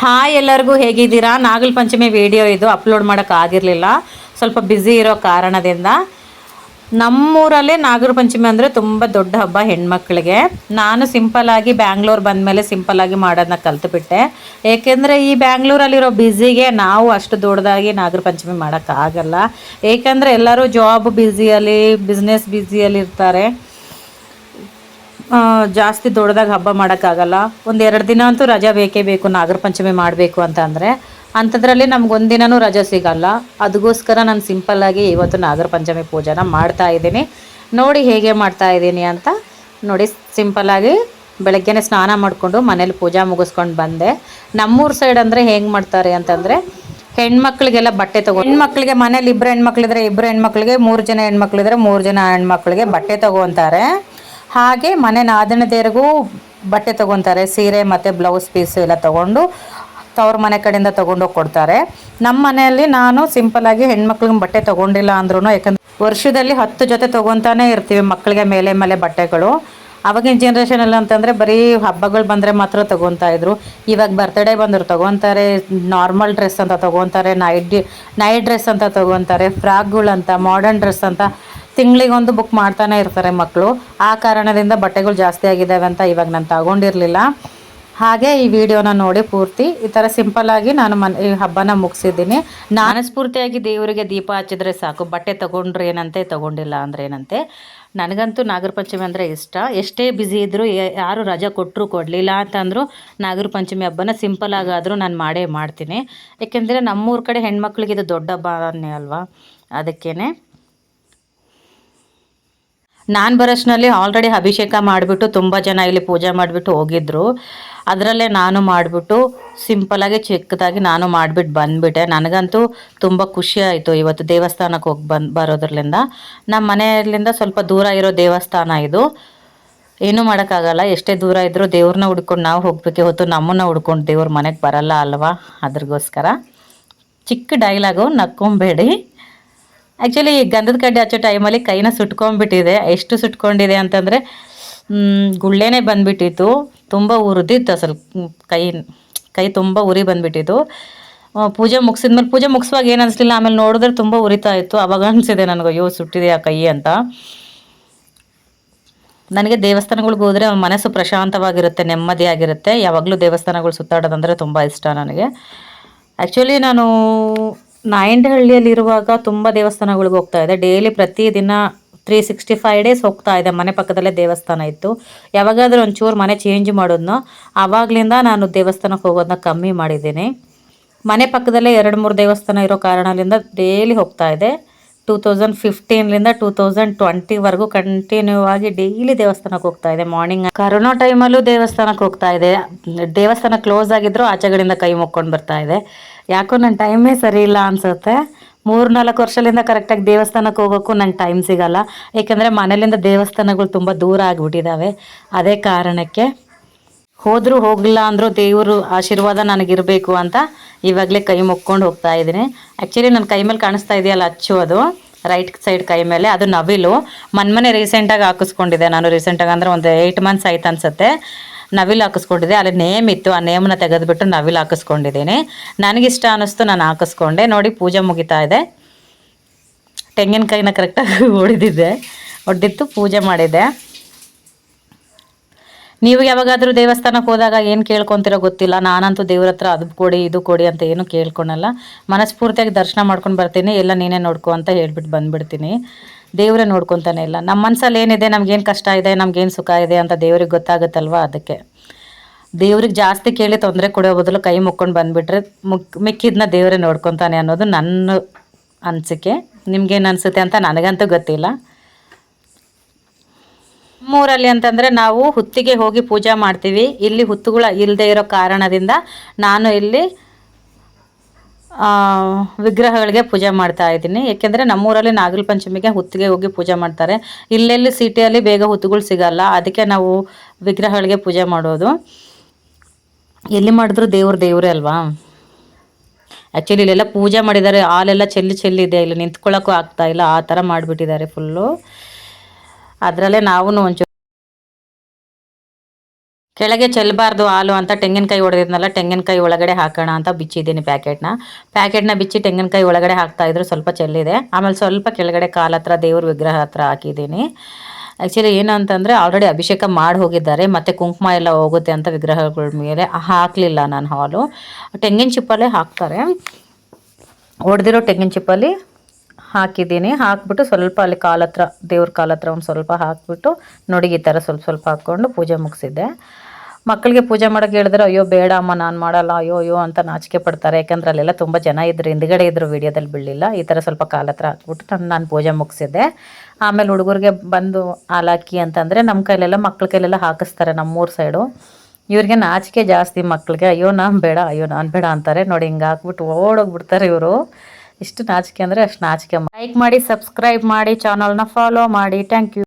Hi ಎಲ್ಲರಿಗೂ ಹೇಗಿದ್ದೀರಾ? Nagara Panchami video ಇದು ಅಪ್ಲೋಡ್ ಮಾಡೋಕ್ಕಾಗಿರಲಿಲ್ಲ ಸ್ವಲ್ಪ ಬ್ಯುಸಿ ಇರೋ ಕಾರಣದಿಂದ. ನಮ್ಮೂರಲ್ಲೇ ನಾಗರ ಪಂಚಮಿ ಅಂದರೆ ತುಂಬ ದೊಡ್ಡ ಹಬ್ಬ ಹೆಣ್ಮಕ್ಳಿಗೆ. ನಾನು ಸಿಂಪಲ್ಲಾಗಿ ಬ್ಯಾಂಗ್ಳೂರ್ ಬಂದಮೇಲೆ ಸಿಂಪಲ್ಲಾಗಿ ಮಾಡೋದನ್ನ ಕಲ್ತುಬಿಟ್ಟೆ. ಏಕೆಂದರೆ ಈ ಬ್ಯಾಂಗ್ಳೂರಲ್ಲಿರೋ ಬ್ಯುಸಿಗೆ ನಾವು ಅಷ್ಟು ದೊಡ್ಡದಾಗಿ ನಾಗರ ಪಂಚಮಿ ಮಾಡೋಕ್ಕಾಗಲ್ಲ ಏಕೆಂದರೆ ಎಲ್ಲರೂ ಜಾಬ್ ಬ್ಯುಸಿಯಲ್ಲಿ ಬಿಸ್ನೆಸ್ ಬ್ಯುಸಿಯಲ್ಲಿ ಇರ್ತಾರೆ. ಜಾಸ್ತಿ ದೊಡ್ಡದಾಗಿ ಹಬ್ಬ ಮಾಡೋಕ್ಕಾಗಲ್ಲ. ಒಂದು ಎರಡು ದಿನ ಅಂತೂ ರಜಾ ಬೇಕೇ ಬೇಕು, ನಾಗರ ಪಂಚಮಿ ಮಾಡಬೇಕು ಅಂತ ಅಂದರೆ. ಅಂಥದ್ರಲ್ಲಿ ನಮ್ಗೊಂದಿನೂ ರಜಾ ಸಿಗಲ್ಲ. ಅದಕ್ಕೋಸ್ಕರ ನಾನು ಸಿಂಪಲ್ಲಾಗಿ ಇವತ್ತು ನಾಗರ ಪಂಚಮಿ ಪೂಜೆನ ಮಾಡ್ತಾ ಇದ್ದೀನಿ. ನೋಡಿ ಹೇಗೆ ಮಾಡ್ತಾ ಇದ್ದೀನಿ ಅಂತ ನೋಡಿ ಸಿಂಪಲ್ಲಾಗಿ ಬೆಳಗ್ಗೆನೇ ಸ್ನಾನ ಮಾಡಿಕೊಂಡು ಮನೇಲಿ ಪೂಜೆ ಮುಗಿಸ್ಕೊಂಡು ಬಂದೆ. ನಮ್ಮೂರು ಸೈಡ್ ಅಂದರೆ ಹೆಂಗೆ ಮಾಡ್ತಾರೆ ಅಂತಂದರೆ ಹೆಣ್ಮಕ್ಳಿಗೆಲ್ಲ ಬಟ್ಟೆ ತಗೋ ಹೆಣ್ಮಕ್ಳಿಗೆ ಮನೇಲಿ ಇಬ್ಬರು ಹೆಣ್ಮಕ್ಳಿದ್ರೆ ಇಬ್ಬರು ಹೆಣ್ಮಕ್ಳಿಗೆ ಮೂರು ಜನ ಹೆಣ್ಮಕ್ಳಿದ್ರೆ ಮೂರು ಜನ ಹೆಣ್ಮಕ್ಳಿಗೆ ಬಟ್ಟೆ ತಗೋತಾರೆ. ಹಾಗೆ ಮನೆ ನಾದಿನ ದೇವ್ರಿಗೂ ಬಟ್ಟೆ ತಗೊತಾರೆ, ಸೀರೆ ಮತ್ತು ಬ್ಲೌಸ್ ಪೀಸು ಎಲ್ಲ ತಗೊಂಡು ತವ್ರ ಮನೆ ಕಡೆಯಿಂದ ತೊಗೊಂಡೋಗಿ ಕೊಡ್ತಾರೆ. ನಮ್ಮ ಮನೆಯಲ್ಲಿ ನಾನು ಸಿಂಪಲಾಗಿ ಹೆಣ್ಮಕ್ಳಿಗೆ ಬಟ್ಟೆ ತೊಗೊಂಡಿಲ್ಲ ಅಂದ್ರೂ ಯಾಕಂದ್ರೆ ವರ್ಷದಲ್ಲಿ ಹತ್ತು ಜೊತೆ ತೊಗೊತಾನೆ ಇರ್ತೀವಿ ಮಕ್ಕಳಿಗೆ ಮೇಲೆ ಮೇಲೆ ಬಟ್ಟೆಗಳು. ಅವಾಗಿನ ಜನ್ರೇಷನಲ್ಲಿ ಅಂತಂದರೆ ಬರೀ ಹಬ್ಬಗಳು ಬಂದರೆ ಮಾತ್ರ ತೊಗೊತಾ ಇದ್ರು. ಇವಾಗ ಬರ್ತ್ಡೇ ಬಂದರು ತೊಗೊತಾರೆ ನಾರ್ಮಲ್ ಡ್ರೆಸ್ ಅಂತ ತೊಗೊತಾರೆ ನೈಟ್ ನೈಟ್ ಡ್ರೆಸ್ ಅಂತ ತೊಗೊತಾರೆ ಅಂತ ಮಾಡರ್ನ್ ಡ್ರೆಸ್ ಅಂತ ತಿಂಗಳಿಗೊಂದು ಬುಕ್ ಮಾಡ್ತಾನೆ ಇರ್ತಾರೆ ಮಕ್ಕಳು ಆ ಕಾರಣದಿಂದ ಬಟ್ಟೆಗಳು ಜಾಸ್ತಿ ಆಗಿದ್ದಾವೆ ಅಂತ ಇವಾಗ ನಾನು ತಗೊಂಡಿರಲಿಲ್ಲ. ಹಾಗೆ ಈ ವಿಡಿಯೋನ ನೋಡಿ ಪೂರ್ತಿ. ಈ ಥರ ಸಿಂಪಲ್ಲಾಗಿ ನಾನು ಮನ್, ಈ ಹಬ್ಬನ ಮುಗಿಸಿದ್ದೀನಿ. ನಾನು ಸ್ಫೂರ್ತಿಯಾಗಿ ದೇವರಿಗೆ ದೀಪ ಹಚ್ಚಿದ್ರೆ ಸಾಕು. ಬಟ್ಟೆ ತೊಗೊಂಡ್ರೆ ಏನಂತೆ, ತೊಗೊಂಡಿಲ್ಲ ಅಂದ್ರೆ ಏನಂತೆ. ನನಗಂತೂ ನಾಗರ ಪಂಚಮಿ ಅಂದರೆ ಇಷ್ಟ. ಎಷ್ಟೇ ಬ್ಯುಸಿ ಇದ್ದರೂ ಯಾರು ರಜೆ ಕೊಟ್ಟರು ಕೊಡಲಿಲ್ಲ ಅಂತಂದರೂ ನಾಗರ ಪಂಚಮಿ ಹಬ್ಬನ ಸಿಂಪಲ್ಲಾಗಾದರೂ ನಾನು ಮಾಡೇ ಮಾಡ್ತೀನಿ. ಏಕೆಂದರೆ ನಮ್ಮೂರ ಕಡೆ ಹೆಣ್ಮಕ್ಳಿಗೆ ಇದು ದೊಡ್ಡ ಹಬ್ಬನೇ ಅಲ್ವಾ? ಅದಕ್ಕೇ ನಾನು ಬರೋಷ್ನಲ್ಲಿ ಆಲ್ರೆಡಿ ಅಭಿಷೇಕ ಮಾಡಿಬಿಟ್ಟು ತುಂಬ ಜನ ಇಲ್ಲಿ ಪೂಜೆ ಮಾಡಿಬಿಟ್ಟು ಹೋಗಿದ್ರು. ಅದರಲ್ಲೇ ನಾನು ಮಾಡಿಬಿಟ್ಟು ಸಿಂಪಲಾಗಿ ಚಿಕ್ಕದಾಗಿ ನಾನು ಮಾಡಿಬಿಟ್ಟು ಬಂದುಬಿಟ್ಟೆ. ನನಗಂತೂ ತುಂಬ ಖುಷಿ ಆಯಿತು ಇವತ್ತು ದೇವಸ್ಥಾನಕ್ಕೆ ಹೋಗಿ ಬಂದು ಬರೋದ್ರಲ್ಲಿಂದ. ನಮ್ಮ ಮನೆಯಲ್ಲಿಂದ ಸ್ವಲ್ಪ ದೂರ ಇರೋ ದೇವಸ್ಥಾನ ಇದು. ಏನೂ ಮಾಡೋಕ್ಕಾಗಲ್ಲ. ಎಷ್ಟೇ ದೂರ ಇದ್ದರೂ ದೇವ್ರನ್ನ ಹುಡ್ಕೊಂಡು ನಾವು ಹೋಗ್ಬೇಕೆ ಹೊತ್ತು ನಮ್ಮನ್ನ ಹುಡ್ಕೊಂಡು ದೇವ್ರ ಮನೆಗೆ ಬರಲ್ಲ ಅಲ್ವಾ? ಅದ್ರಿಗೋಸ್ಕರ. ಚಿಕ್ಕ ಡೈಲಾಗು ನಕ್ಕೊಂಬೇಡಿ. ಆ್ಯಕ್ಚುಲಿ ಗಂಧದ ಕಡ್ಡಿ ಹಚ್ಚೋ ಟೈಮಲ್ಲಿ ಕೈನ ಸುಟ್ಕೊಂಡ್ಬಿಟ್ಟಿದೆ. ಎಷ್ಟು ಸುಟ್ಕೊಂಡಿದೆ ಅಂತಂದರೆ ಗುಳ್ಳೆನೇ ಬಂದುಬಿಟ್ಟಿತ್ತು. ತುಂಬ ಉರಿದಿತ್ತು ಅಸಲು ಕೈ ಕೈ ತುಂಬ ಉರಿ ಬಂದ್ಬಿಟ್ಟಿತ್ತು. ಪೂಜೆ ಮುಗಿಸಿದ್ಮೇಲೆ, ಪೂಜೆ ಮುಗಿಸುವಾಗ ಏನು ಅನಿಸ್ಲಿಲ್ಲ, ಆಮೇಲೆ ನೋಡಿದ್ರೆ ತುಂಬ ಉರಿತಾ ಇತ್ತು. ಅವಾಗ ಅನಿಸಿದೆ ನನಗೆ, ಅಯ್ಯೋ, ಸುಟ್ಟಿದೆ ಆ ಕೈ ಅಂತ. ನನಗೆ ದೇವಸ್ಥಾನಗಳಿಗೆ ಹೋದರೆ ಮನಸ್ಸು ಪ್ರಶಾಂತವಾಗಿರುತ್ತೆ, ನೆಮ್ಮದಿಯಾಗಿರುತ್ತೆ. ಯಾವಾಗಲೂ ದೇವಸ್ಥಾನಗಳು ಸುತ್ತಾಡೋದಂದರೆ ತುಂಬ ಇಷ್ಟ ನನಗೆ. ಆ್ಯಕ್ಚುಲಿ ನಾನು ನಾಯಂಡಹಳ್ಳಿಯಲ್ಲಿರುವಾಗ ತುಂಬ ದೇವಸ್ಥಾನಗಳಿಗೆ ಹೋಗ್ತಾ ಇದೆ. ಡೈಲಿ ಪ್ರತಿದಿನ ತ್ರೀ ಸಿಕ್ಸ್ಟಿ ಫೈವ್ ಡೇಸ್ ಹೋಗ್ತಾ ಇದೆ. ಮನೆ ಪಕ್ಕದಲ್ಲೇ ದೇವಸ್ಥಾನ ಇತ್ತು. ಯಾವಾಗಾದರೂ ಒಂಚೂರು ಮನೆ ಚೇಂಜ್ ಮಾಡೋದನ್ನ ಆವಾಗಲಿಂದ ನಾನು ದೇವಸ್ಥಾನಕ್ಕೆ ಹೋಗೋದನ್ನ ಕಮ್ಮಿ ಮಾಡಿದ್ದೀನಿ. ಮನೆ ಪಕ್ಕದಲ್ಲೇ ಎರಡು ಮೂರು ದೇವಸ್ಥಾನ ಇರೋ ಕಾರಣದಿಂದ ಡೈಲಿ ಹೋಗ್ತಾ ಇದೆ. ಟೂ ತೌಸಂಡ್ ಫಿಫ್ಟೀನ್ಲಿಂದ ಟೂ ತೌಸಂಡ್ ಟ್ವೆಂಟಿವರೆಗೂ ಕಂಟಿನ್ಯೂ ಆಗಿ ಡೈಲಿ ದೇವಸ್ಥಾನಕ್ಕೆ ಹೋಗ್ತಾ ಇದೆ. ಮಾರ್ನಿಂಗ್ ಕರೋನಾ ಟೈಮಲ್ಲೂ ದೇವಸ್ಥಾನಕ್ಕೆ ಹೋಗ್ತಾ ಇದೆ. ದೇವಸ್ಥಾನ ಕ್ಲೋಸ್ ಆಗಿದ್ರು ಆಚೆಗಳಿಂದ ಕೈ ಮುಕ್ಕೊಂಡು ಬರ್ತಾ ಇದೆ. ಯಾಕೋ ನನ್ನ ಟೈಮೇ ಸರಿ ಇಲ್ಲ ಅನ್ಸುತ್ತೆ. ಮೂರು ನಾಲ್ಕು ವರ್ಷದಿಂದ ಕರೆಕ್ಟಾಗಿ ದೇವಸ್ಥಾನಕ್ಕೆ ಹೋಗೋಕ್ಕೂ ನಂಗೆ ಟೈಮ್ ಸಿಗಲ್ಲ. ಏಕೆಂದರೆ ಮನೇಲಿಂದ ದೇವಸ್ಥಾನಗಳು ತುಂಬ ದೂರ ಆಗಿಬಿಟ್ಟಿದ್ದಾವೆ ಅದೇ ಕಾರಣಕ್ಕೆ ಹೋದರೂ ಹೋಗಿಲ್ಲ ಅಂದರೂ ದೇವರು ಆಶೀರ್ವಾದ ನನಗಿರಬೇಕು ಅಂತ ಇವಾಗಲೇ ಕೈ ಮುಕ್ಕೊಂಡು ಹೋಗ್ತಾ ಇದ್ದೀನಿ. ಆ್ಯಕ್ಚುಲಿ ನನ್ನ ಕೈ ಮೇಲೆ ಕಾಣಿಸ್ತಾ ಇದೆಯಲ್ಲ ಅಚ್ಚು ಅದು. ರೈಟ್ ಸೈಡ್ ಕೈ ಮೇಲೆ. ಅದು ನವಿಲು. ಮನ್ಮನೆ ರೀಸೆಂಟಾಗಿ ಹಾಕಿಸ್ಕೊಂಡಿದ್ದೆ ನಾನು. ರೀಸೆಂಟಾಗಿ ಅಂದರೆ ಒಂದು ಏಯ್ಟ್ ಮಂತ್ಸ್ ಆಯ್ತು ಅನ್ಸುತ್ತೆ. ನವಿಲು ಹಾಕಿಸ್ಕೊಂಡಿದ್ದೆ. ಅಲ್ಲಿ ನೇಮ್ ಇತ್ತು. ಆ ನೇಮನ್ನ ತೆಗೆದುಬಿಟ್ಟು ನವಿಲು ಹಾಕಿಸ್ಕೊಂಡಿದ್ದೀನಿ. ನನಗಿಷ್ಟ ಅನ್ನಿಸ್ತು ನಾನು ಹಾಕಿಸ್ಕೊಂಡೆ. ನೋಡಿ ಪೂಜೆ ಮುಗಿತಾ ಇದೆ. ತೆಂಗಿನಕಾಯಿನ ಕರೆಕ್ಟಾಗಿ ಹೊಡೆದಿದ್ದೆ ಹೊಡೆದಿತ್ತು ಪೂಜೆ ಮಾಡಿದ್ದೆ. ನೀವು ಯಾವಾಗಾದರೂ ದೇವಸ್ಥಾನಕ್ಕೆ ಹೋದಾಗ ಏನು ಕೇಳ್ಕೊತಿರೋ ಗೊತ್ತಿಲ್ಲ. ನಾನಂತೂ ದೇವ್ರ ಹತ್ರ ಅದು ಕೊಡಿ, ಇದು ಕೊಡಿ ಅಂತ ಏನು ಕೇಳ್ಕೊಳಲ್ಲ. ಮನಸ್ಫೂರ್ತಿಯಾಗಿ ದರ್ಶನ ಮಾಡ್ಕೊಂಡು ಬರ್ತೀನಿ. ಎಲ್ಲ ನೀನೇ ನೋಡ್ಕೊ ಅಂತ ಹೇಳ್ಬಿಟ್ಟು ಬಂದ್ಬಿಡ್ತೀನಿ. ದೇವರೇ ನೋಡ್ಕೊತಾನೆ ಇಲ್ಲ. ನಮ್ಮ ಮನಸ್ಸಲ್ಲಿ ಏನಿದೆ, ನಮ್ಗೇನು ಕಷ್ಟ ಇದೆ, ನಮ್ಗೇನು ಸುಖ ಇದೆ ಅಂತ ದೇವ್ರಿಗೆ ಗೊತ್ತಾಗುತ್ತಲ್ವ ಅದಕ್ಕೆ. ದೇವ್ರಿಗೆ ಜಾಸ್ತಿ ಕೇಳಿ ತೊಂದರೆ ಕೊಡೋ ಬದಲು ಕೈ ಮುಕ್ಕೊಂಡು ಬಂದುಬಿಟ್ರೆ ಮುಕ್, ಮಿಕ್ಕಿದ್ನ ದೇವರೇ ನೋಡ್ಕೊತಾನೆ ಅನ್ನೋದು ನನ್ನ ಅನಿಸಿಕೆ. ನಿಮ್ಗೇನು ಅನಿಸುತ್ತೆ ಅಂತ ನನಗಂತೂ ಗೊತ್ತಿಲ್ಲ. ನಮ್ಮೂರಲ್ಲಿ ಅಂತಂದರೆ ನಾವು ಹುತ್ತಿಗೆ ಹೋಗಿ ಪೂಜೆ ಮಾಡ್ತೀವಿ. ಇಲ್ಲಿ ಹುತ್ತುಗಳು ಇಲ್ಲದೆ ಇರೋ ಕಾರಣದಿಂದ ನಾನು ಇಲ್ಲಿ ವಿಗ್ರಹಗಳಿಗೆ ಪೂಜೆ ಮಾಡ್ತಾ ಇದ್ದೀನಿ. ಏಕೆಂದರೆ ನಮ್ಮೂರಲ್ಲಿ ನಾಗರ ಪಂಚಮಿಗೆ ಹುತ್ತಿಗೆ ಹೋಗಿ ಪೂಜೆ ಮಾಡ್ತಾರೆ. ಇಲ್ಲೆಲ್ಲಿ ಸಿಟಿಯಲ್ಲಿ ಬೇಗ ಹುತ್ತುಗಳು ಸಿಗಲ್ಲ. ಅದಕ್ಕೆ ನಾವು ವಿಗ್ರಹಗಳಿಗೆ ಪೂಜೆ ಮಾಡೋದು. ಎಲ್ಲಿ ಮಾಡಿದ್ರು ದೇವ್ರ ದೇವರೇ ಅಲ್ವಾ? ಆ್ಯಕ್ಚುಲಿ ಇಲ್ಲೆಲ್ಲ ಪೂಜೆ ಮಾಡಿದ್ದಾರೆ. ಹಾಲೆಲ್ಲ ಚೆಲ್ಲಿ ಚೆಲ್ಲಿದೆ ಇಲ್ಲಿ ನಿಂತ್ಕೊಳ್ಳೋಕ್ಕೂ ಆಗ್ತಾ ಇಲ್ಲ. ಆ ಥರ ಮಾಡಿಬಿಟ್ಟಿದ್ದಾರೆ ಫುಲ್ಲು ಅದರಲ್ಲೇ ನಾವು ಒಂಚೂರು ಕೆಳಗೆ ಚೆಲ್ಲಬಾರ್ದು ಹಾಲು ಅಂತ ತೆಂಗಿನಕಾಯಿ ಹೊಡೆದಿದ್ನಲ್ಲ ತೆಂಗಿನಕಾಯಿ ಒಳಗಡೆ ಹಾಕೋಣ ಅಂತ ಬಿಚ್ಚಿದ್ದೀನಿ ಪ್ಯಾಕೆಟ್ನ. ಪ್ಯಾಕೆಟ್ನ ಬಿಚ್ಚಿ ತೆಂಗಿನಕಾಯಿ ಒಳಗಡೆ ಹಾಕ್ತಾ ಇದ್ರು ಸ್ವಲ್ಪ ಚೆಲ್ಲಿದೆ. ಆಮೇಲೆ ಸ್ವಲ್ಪ ಕೆಳಗಡೆ ಕಾಲ ಹತ್ರ, ದೇವ್ರ ವಿಗ್ರಹ ಹತ್ರ ಹಾಕಿದ್ದೀನಿ. ಆ್ಯಕ್ಚುಲಿ ಏನು ಅಂತಂದರೆ ಆಲ್ರೆಡಿ ಅಭಿಷೇಕ ಮಾಡಿ ಹೋಗಿದ್ದಾರೆ, ಮತ್ತು ಕುಂಕುಮ ಎಲ್ಲ ಹೋಗುತ್ತೆ ಅಂತ ವಿಗ್ರಹಗಳ ಮೇಲೆ. ಹಾಕಲಿಲ್ಲ ನಾನು ಹಾಲು. ತೆಂಗಿನ ಚಿಪ್ಪಲ್ಲೇ ಹಾಕ್ತಾರೆ. ಹೊಡೆದಿರೋ ತೆಂಗಿನ ಚಿಪ್ಪಲ್ಲಿ ಹಾಕಿದ್ದೀನಿ. ಹಾಕ್ಬಿಟ್ಟು ಸ್ವಲ್ಪ ಅಲ್ಲಿ ಕಾಲ ಹತ್ರ, ದೇವ್ರ ಕಾಲ ಹತ್ರ ಒಂದು ಸ್ವಲ್ಪ ಹಾಕ್ಬಿಟ್ಟು, ನೋಡಿ ಈ ಥರ ಸ್ವಲ್ಪ ಸ್ವಲ್ಪ ಹಾಕ್ಕೊಂಡು ಪೂಜೆ ಮುಗಿಸಿದ್ದೆ. ಮಕ್ಕಳಿಗೆ ಪೂಜೆ ಮಾಡೋಕೆ ಹೇಳಿದ್ರೆ, ಅಯ್ಯೋ, ಬೇಡ ಅಮ್ಮ, ನಾನು ಮಾಡಲ್ಲ, ಅಯ್ಯೋ ಅಯ್ಯೋ ಅಂತ ನಾಚಿಕೆ ಪಡ್ತಾರೆ. ಯಾಕಂದ್ರೆ ಅಲ್ಲೆಲ್ಲ ತುಂಬ ಜನ ಇದ್ರು, ಹಿಂದ್ಗಡೆ ಇದ್ರು ವಿಡಿಯೋದಲ್ಲಿ ಬೀಳಲಿಲ್ಲ ಈ ಥರ ಸ್ವಲ್ಪ ಕಾಲ ಹತ್ರ ಹಾಕ್ಬಿಟ್ಟು ನಾನು ನಾನು ಪೂಜೆ ಮುಗಿಸಿದ್ದೆ. ಆಮೇಲೆ ಹುಡುಗರಿಗೆ ಬಂದು ಹಾಲಾಕಿ ಅಂತಂದರೆ ನಮ್ಮ ಕೈಲೆಲ್ಲ ಮಕ್ಕಳ ಕೈಲೆಲ್ಲ ಹಾಕಿಸ್ತಾರೆ ನಮ್ಮೂರು ಸೈಡು. ಇವ್ರಿಗೆ ನಾಚಿಕೆ ಜಾಸ್ತಿ ಮಕ್ಕಳಿಗೆ ಅಯ್ಯೋ, ನಾನು ಬೇಡ, ಅಯ್ಯೋ, ನಾನು ಬೇಡ ಅಂತಾರೆ. ನೋಡಿ, ಹಿಂಗೆ ಹಾಕ್ಬಿಟ್ಟು ಓಡೋಗ್ಬಿಡ್ತಾರೆ ಇವರು. ಇಷ್ಟು ನಾಚಿಕೆ ಅಂದರೆ ಅಷ್ಟು ನಾಚಿಕೆ ಲೈಕ್ ಮಾಡಿ ಸಬ್ಸ್ಕ್ರೈಬ್ ಮಾಡಿ ಚಾನಲ್ನ ಫಾಲೋ ಮಾಡಿ. Thank you